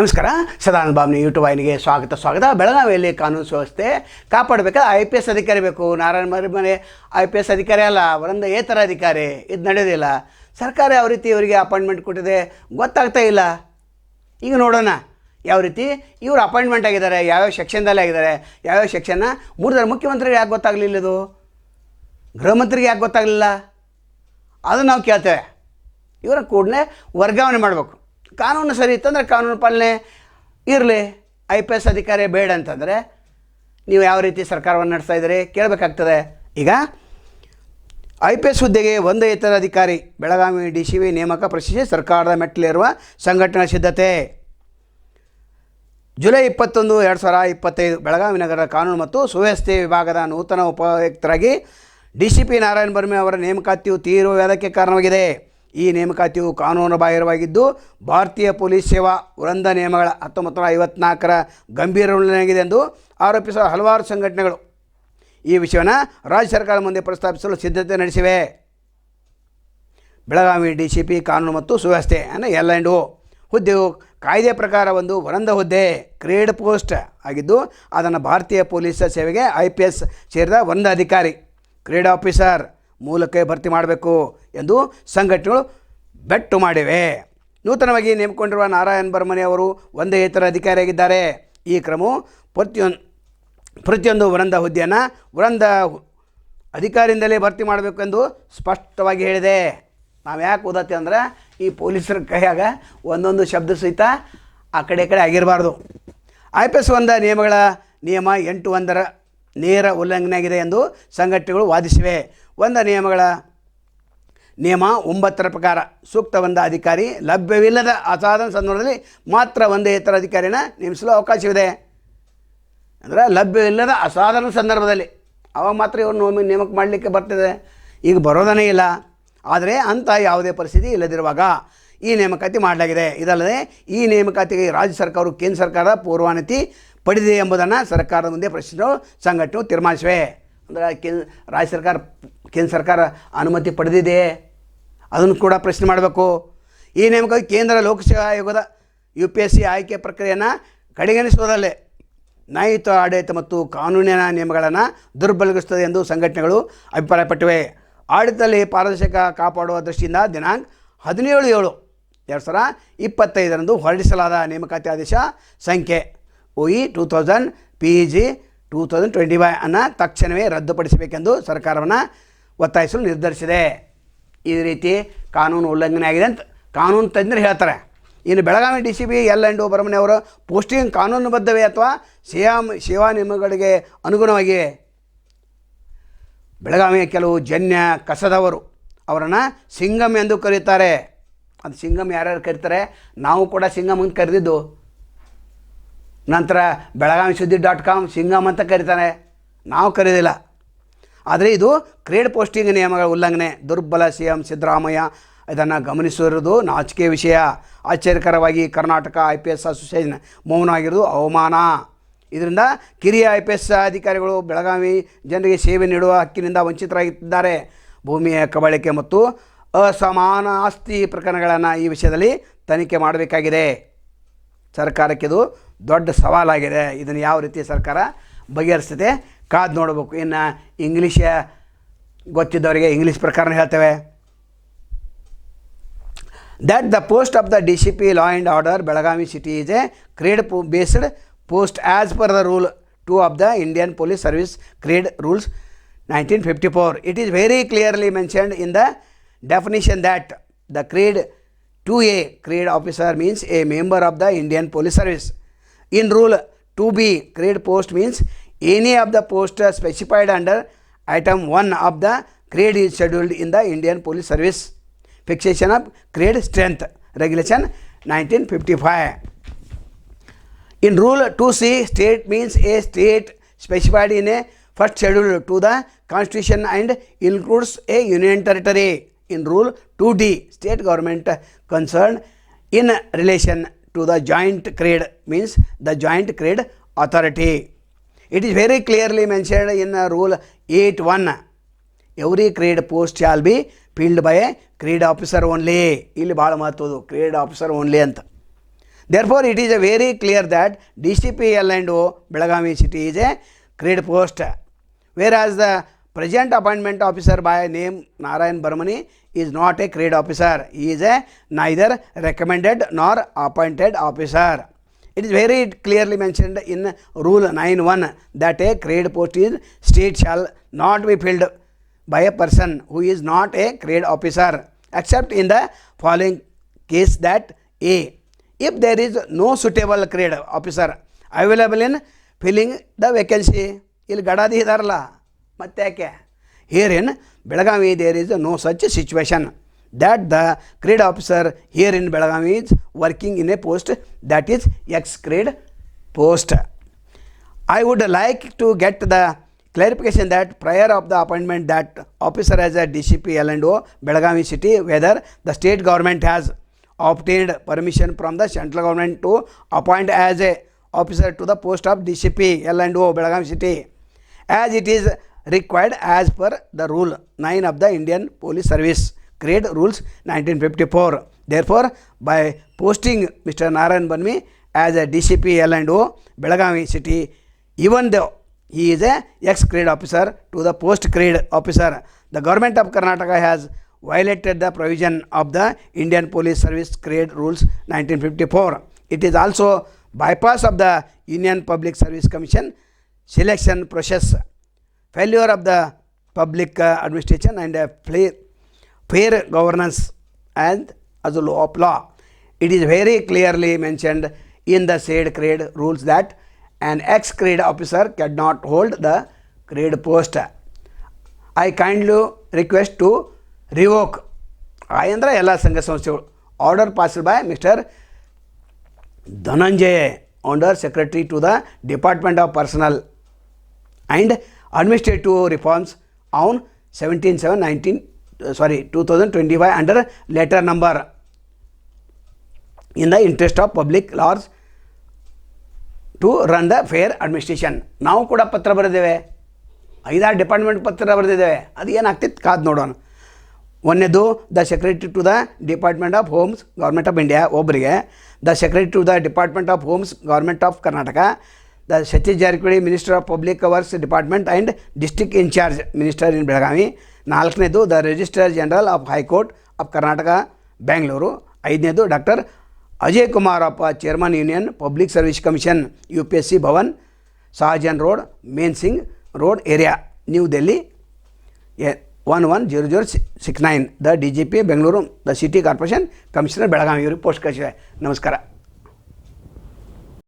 ನಮಸ್ಕಾರ. ಸದಾನಂದ ಬಾಬ್ನಿ ಯೂಟ್ಯೂಬ್ ವಾಹಿನಿಗೆ ಸ್ವಾಗತ ಸ್ವಾಗತ. ಬೆಳಗಾವಿಯಲ್ಲಿ ಕಾನೂನು ಸುವ್ಯವಸ್ಥೆ ಕಾಪಾಡಬೇಕಾದ ಐ ಪಿ ಎಸ್ ಅಧಿಕಾರಿ ಬೇಕು. ನಾರಾಯಣ ಮರಿ ಮನೆ ಐ ಪಿ ಎಸ್ ಅಧಿಕಾರಿ ಅಲ್ಲ ಅವರೊಂದು ಏತರ ಅಧಿಕಾರಿ. ಇದು ನಡೆಯೋದಿಲ್ಲ ಸರ್ಕಾರ ಯಾವ ರೀತಿ ಇವರಿಗೆ ಅಪಾಯಿಂಟ್ಮೆಂಟ್ ಕೊಟ್ಟಿದೆ ಗೊತ್ತಾಗ್ತಾ ಇಲ್ಲ. ಈಗ ನೋಡೋಣ ಯಾವ ರೀತಿ ಇವರು ಅಪಾಯಿಂಟ್ಮೆಂಟ್ ಆಗಿದ್ದಾರೆ ಯಾವ್ಯಾವ ಸೆಕ್ಷನ್ದಲ್ಲಿ ಆಗಿದ್ದಾರೆ ಯಾವ್ಯಾವ ಸೆಕ್ಷನ್ನ ಮೂರ್ದಾರ ಮುಖ್ಯಮಂತ್ರಿಗೆ ಯಾಕೆ ಗೊತ್ತಾಗಲಿಲ್ಲ ಇದು? ಗೃಹಮಂತ್ರಿಗೆ ಯಾಕೆ ಗೊತ್ತಾಗಲಿಲ್ಲ? ಅದು ನಾವು ಕೇಳ್ತೇವೆ. ಇವರ ಕೂಡಲೇ ವರ್ಗಾವಣೆ ಮಾಡಬೇಕು. ಕಾನೂನು ಸರಿ ಇತ್ತಂದರೆ ಕಾನೂನು ಪಾಲನೆ ಇರಲಿ, ಐ ಪಿ ಎಸ್ ಅಧಿಕಾರಿ ಬೇಡ ಅಂತಂದರೆ ನೀವು ಯಾವ ರೀತಿ ಸರ್ಕಾರವನ್ನು ನಡೆಸ್ತಾ ಇದ್ದೀರಿ ಕೇಳಬೇಕಾಗ್ತದೆ. ಈಗ ಐ ಪಿ ಎಸ್ ಹುದ್ದೆಗೆ ಒಂದು ಇತರ ಅಧಿಕಾರಿ, ಬೆಳಗಾವಿ ಡಿ ಸಿ ವಿ ನೇಮಕ ಪ್ರಶ್ನಿಸಿ ಸರ್ಕಾರದ ಮೆಟ್ಟಲಿರುವ ಸಂಘಟನಾ ಸಿದ್ಧತೆ. ಜುಲೈ ಇಪ್ಪತ್ತೊಂದು, ಎರಡು ಸಾವಿರ ಇಪ್ಪತ್ತೈದು, ಬೆಳಗಾವಿ ನಗರ ಕಾನೂನು ಮತ್ತು ಸುವ್ಯವಸ್ಥೆ ವಿಭಾಗದ ನೂತನ ಉಪಯುಕ್ತರಾಗಿ D C P Narayana Barme ಅವರ ನೇಮಕಾತಿಯು ತೀವ್ರ ವ್ಯಾದಕ್ಕೆ ಕಾರಣವಾಗಿದೆ. ಈ ನೇಮಕಾತಿಯು ಕಾನೂನು ಬಾಹಿರವಾಗಿದ್ದು, ಭಾರತೀಯ ಪೊಲೀಸ್ ಸೇವಾ ವೃಂದ ನಿಯಮಗಳ ಹತ್ತೊಂಬತ್ತು ನೂರ ಐವತ್ನಾಲ್ಕರ ಗಂಭೀರ ಉಲ್ಲಂಘನೆಯಾಗಿದೆ ಎಂದು ಆರೋಪಿಸುವ ಹಲವಾರು ಸಂಘಟನೆಗಳು ಈ ವಿಷಯವನ್ನು ರಾಜ್ಯ ಸರ್ಕಾರ ಮುಂದೆ ಪ್ರಸ್ತಾಪಿಸಲು ಸಿದ್ಧತೆ ನಡೆಸಿವೆ. ಬೆಳಗಾವಿ ಡಿ ಸಿ ಪಿ ಕಾನೂನು ಮತ್ತು ಸುವ್ಯವಸ್ಥೆ ಅಂದರೆ ಎಲ್ ಆ್ಯಂಡ್ ಓ ಹುದ್ದೆಯು ಕಾಯ್ದೆ ಪ್ರಕಾರ ಒಂದು ವರಂದ ಹುದ್ದೆ, ಕ್ರೀಡ್ ಪೋಸ್ಟ್ ಆಗಿದ್ದು, ಅದನ್ನು ಭಾರತೀಯ ಪೊಲೀಸ್ ಸೇವೆಗೆ ಐ ಪಿ ಎಸ್ ಸೇರಿದ ವರಂದ ಅಧಿಕಾರಿ, ಕ್ರೀಡಾ ಆಫೀಸರ್ ಮೂಲಕ ಭರ್ತಿ ಮಾಡಬೇಕು ಎಂದು ಸಂಘಟನೆಗಳು ಬೆಟ್ಟು ಮಾಡಿವೆ. ನೂತನವಾಗಿ ನೇಮಕೊಂಡಿರುವ ನಾರಾಯಣ ಬರ್ಮನೆ ಅವರು ಒಂದೇ ಇತರ ಅಧಿಕಾರಿಯಾಗಿದ್ದಾರೆ. ಈ ಕ್ರಮವು ಪ್ರತಿಯೊಂದು ಪ್ರತಿಯೊಂದು ವೃಂದ ಹುದ್ದೆಯನ್ನು ವೃಂದ ಅಧಿಕಾರಿಯಿಂದಲೇ ಭರ್ತಿ ಮಾಡಬೇಕೆಂದು ಸ್ಪಷ್ಟವಾಗಿ ಹೇಳಿದೆ. ನಾವು ಯಾಕೆ ಓದತ್ತೆ ಅಂದರೆ ಈ ಪೊಲೀಸರ ಕೈಯಾಗ ಒಂದೊಂದು ಶಬ್ದ ಸಹಿತ ಆ ಕಡೆ ಕಡೆ ಆಗಿರಬಾರ್ದು. ಐ ಪಿ ಎಸ್ ಒಂದ ನಿಯಮಗಳ ನಿಯಮ ಎಂಟು ಒಂದರ ನೇರ ಉಲ್ಲಂಘನೆಯಾಗಿದೆ ಎಂದು ಸಂಘಟನೆಗಳು ವಾದಿಸಿವೆ. ಒಂದ ನಿಯಮಗಳ ನಿಯಮ ಒಂಬತ್ತರ ಪ್ರಕಾರ ಸೂಕ್ತ ಒಂದ ಅಧಿಕಾರಿ ಲಭ್ಯವಿಲ್ಲದ ಅಸಾಧಾರಣ ಸಂದರ್ಭದಲ್ಲಿ ಮಾತ್ರ ಒಂದೇ ಇತರ ಅಧಿಕಾರಿನ ನೇಮಿಸಲು ಅವಕಾಶವಿದೆ. ಅಂದರೆ ಲಭ್ಯವಿಲ್ಲದ ಅಸಾಧಾರಣ ಸಂದರ್ಭದಲ್ಲಿ ಅವಾಗ ಮಾತ್ರ ಇವರು ನೋಮಿ, ನೇಮಕ ಮಾಡಲಿಕ್ಕೆ ಬರ್ತಿದೆ. ಈಗ ಬರೋದನೇ ಇಲ್ಲ. ಆದರೆ ಅಂಥ ಯಾವುದೇ ಪರಿಸ್ಥಿತಿ ಇಲ್ಲದಿರುವಾಗ ಈ ನೇಮಕಾತಿ ಮಾಡಲಾಗಿದೆ. ಇದಲ್ಲದೆ ಈ ನೇಮಕಾತಿಗೆ ರಾಜ್ಯ ಸರ್ಕಾರವು ಕೇಂದ್ರ ಸರ್ಕಾರದ ಪೂರ್ವಾನುಮತಿ ಪಡೆದಿದೆ ಎಂಬುದನ್ನು ಸರ್ಕಾರದ ಮುಂದೆ ಪ್ರಶ್ನೆ ಸಂಘಟನೆ ತೀರ್ಮಾನಿಸುವೆ. ಅಂದರೆ ಕೇಂದ್ರ ರಾಜ್ಯ ಸರ್ಕಾರ, ಕೇಂದ್ರ ಸರ್ಕಾರ ಅನುಮತಿ ಪಡೆದಿದೆ. ಅದನ್ನು ಕೂಡ ಪ್ರಶ್ನೆ ಮಾಡಬೇಕು. ಈ ನೇಮಕ ಕೇಂದ್ರ ಲೋಕಸೇವಾ ಆಯೋಗದ ಯು ಪಿ ಎಸ್ ಸಿ ಆಯ್ಕೆ ಪ್ರಕ್ರಿಯೆಯನ್ನು ಕಡೆಗಣಿಸುವುದಲ್ಲೇ ನ್ಯಾಯಯುತ ಆಡಳಿತ ಮತ್ತು ಕಾನೂನಿನ ನಿಯಮಗಳನ್ನು ದುರ್ಬಲಗಿಸುತ್ತದೆ ಎಂದು ಸಂಘಟನೆಗಳು ಅಭಿಪ್ರಾಯಪಟ್ಟಿವೆ. ಆಡಳಿತದಲ್ಲಿ ಪಾರದರ್ಶಕ ಕಾಪಾಡುವ ದೃಷ್ಟಿಯಿಂದ ದಿನಾಂಕ ಹದಿನೇಳು ಏಳು ಎರಡು ಸಾವಿರ ಇಪ್ಪತ್ತೈದರಂದು ಹೊರಡಿಸಲಾದ ನೇಮಕಾತಿ ಆದೇಶ ಸಂಖ್ಯೆ E two thousand P G two thousand twenty five ಅನ್ನು ತಕ್ಷಣವೇ ರದ್ದುಪಡಿಸಬೇಕೆಂದು ಸರ್ಕಾರವನ್ನು ಒತ್ತಾಯಿಸಲು ನಿರ್ಧರಿಸಿದೆ. ಈ ರೀತಿ ಕಾನೂನು ಉಲ್ಲಂಘನೆ ಆಗಿದೆ ಅಂತ ಕಾನೂನು ತಜ್ಞರು ಹೇಳ್ತಾರೆ. ಇನ್ನು Belagavi D C B L and ಅವರ ಪೋಸ್ಟಿಂಗ್ ಕಾನೂನುಬದ್ಧವೇ ಅಥವಾ ಸೇವಾ ಸೇವಾ ನಿಯಮಗಳಿಗೆ ಅನುಗುಣವಾಗಿ? ಬೆಳಗಾವಿಯ ಕೆಲವು ಜನ್ಯ ಕಸದವರು ಅವರನ್ನು ಸಿಂಗಮ್ ಎಂದು ಕರೀತಾರೆ. ಅದು ಸಿಂಗಮ್ ಯಾರ್ಯಾರು ಕರೀತಾರೆ? ನಾವು ಕೂಡ ಸಿಂಗಮ್ ಅಂತ ಕರೆದಿದ್ದು. ನಂತರ ಬೆಳಗಾವಿ ಸುದ್ದಿ ಡಾಟ್ ಕಾಮ್ ಸಿಂಗಮ್ ಅಂತ ಕರೀತಾನೆ. ನಾವು ಕರೆಯೋದಿಲ್ಲ ಆದರೆ ಇದು ಕ್ರೇಡ್ ಪೋಸ್ಟಿಂಗ್ ನಿಯಮಗಳ ಉಲ್ಲಂಘನೆ, ದುರ್ಬಲ ಸಿ ಎಂ ಸಿದ್ದರಾಮಯ್ಯ. ಇದನ್ನು ಗಮನಿಸಿರುವುದು ನಾಚಿಕೆ ವಿಷಯ. ಆಶ್ಚರ್ಯಕರವಾಗಿ Karnataka I P S association ಆಗಿರೋದು ಅವಮಾನ. ಇದರಿಂದ ಕಿರಿಯ ಐ ಪಿ ಎಸ್ ಅಧಿಕಾರಿಗಳು ಬೆಳಗಾವಿ ಜನರಿಗೆ ಸೇವೆ ನೀಡುವ ಹಕ್ಕಿನಿಂದ ವಂಚಿತರಾಗಿದ್ದಾರೆ. ಭೂಮಿಯ ಕಬಳಿಕೆ ಮತ್ತು ಅಸಮಾನ ಆಸ್ತಿ ಪ್ರಕರಣಗಳನ್ನು ಈ ವಿಷಯದಲ್ಲಿ ತನಿಖೆ ಮಾಡಬೇಕಾಗಿದೆ. ಸರ್ಕಾರಕ್ಕೆ ಇದು ದೊಡ್ಡ ಸವಾಲಾಗಿದೆ ಇದನ್ನು ಯಾವ ರೀತಿ ಸರ್ಕಾರ ಬಗೆಹರಿಸ್ತದೆ ಕಾದು ನೋಡಬೇಕು ಇನ್ನು ಇಂಗ್ಲೀಷ ಗೊತ್ತಿದ್ದವರಿಗೆ ಇಂಗ್ಲೀಷ್ ಪ್ರಕಾರ ಹೇಳ್ತೇವೆ that the post of the D C P law and order Belagavi city Order Belagavi City is a grade po- based post as per the rule 2 of the Indian Police Service grade rules 1954. It is very clearly mentioned in the definition that the grade 2A grade officer means a member of the Indian Police Service. In rule 2B grade post means any of the post specified under item 1 of the grade is scheduled in the Indian Police Service. Fixation of grade strength regulation 1955. In rule 2C, state means a state specified in a first schedule to the constitution and includes a union territory. In rule 2D, state government concerned in relation to the joint grade means the joint grade authority. It is very clearly mentioned in uh, rule 8.1 every grade post shall be filled by a grade officer only ಇಲ್ಲಿ ಭಾಳ ಮಹತ್ವದು Creed officer only ಅಂತ Therefore, it is a very clear that DCP L&O Belagavi city is a creed post, whereas the present appointment officer by name Narayan Barmani is not a creed officer. He is a neither recommended nor appointed officer. It is very clearly mentioned in Rule 9.1 that a grade post is state shall not be filled by a person who is not a grade officer except in the following case that A. If there is no suitable grade officer available in filling the vacancy ಇಲ್ಲಿ ಗಡಾದಿ ಇದಾರಲ್ಲ ಮತ್ತೆ ಯಾಕೆ here in Belagavi, there is no such situation. That the grade officer here in Belagavi is working in a post that is X grade post. I would like to get the clarification that prior of the appointment that officer as a DCP L&O Belagavi city whether the state government has obtained permission from the central government to appoint as a officer to the post of DCP L&O Belagavi city as it is required as per the rule 9 of the Indian Police Service grade rules 1954 therefore by posting Mr. Narayan Banmi as a DCP L&O Belagavi city even though he is a ex-grade officer to the post-grade officer, the government of Karnataka has violated the provision of the Indian Police Service Grade Rules 1954. It is also bypass of the Union Public Service Commission selection process, failure of the public uh, administration and uh, fair, fair governance and as a law of law. It is very clearly mentioned in the said grade rules that an ex-grade officer cannot hold the grade post. I kindly request to revoke I ಅಂದರೆ ಎಲ್ಲ ಸಂಘ ಸಂಸ್ಥೆಗಳು order passed by mister Dhananjaya under secretary to the department of personnel and administrative reforms on 17 7 19 uh, sorry 2025 under letter number. In the interest of public laws to run the fair administration ನಾವು ಕೂಡ ಪತ್ರ ಬರೆದೇವೆ ಐದಾರು department ಪತ್ರ ಬರೆದಿದ್ದೇವೆ. ಅದು ಏನಾಗ್ತಿತ್ತು ಕಾದು ನೋಡೋಣ. ಒಂದನೇದು the secretary to the department of homes government of India ಒಬ್ಬರಿಗೆ the secretary to the department of homes government of Karnataka the Satish Jarkiholi minister of public works department and district in charge minister in Belagavi ನಾಲ್ಕನೇದು, the registrar general of high court of Karnataka Bengaluru ಐದನೇದು doctor Ajay Kumarappa chairman union public service commission U P S C Bhavan Shahjahan road Man Singh road area New Delhi one one zero zero six nine the D G P Bengaluru the city corporation commissioner Belagavi ಇವರು post ಕಳಿಸಿದೆ ನಮಸ್ಕಾರ.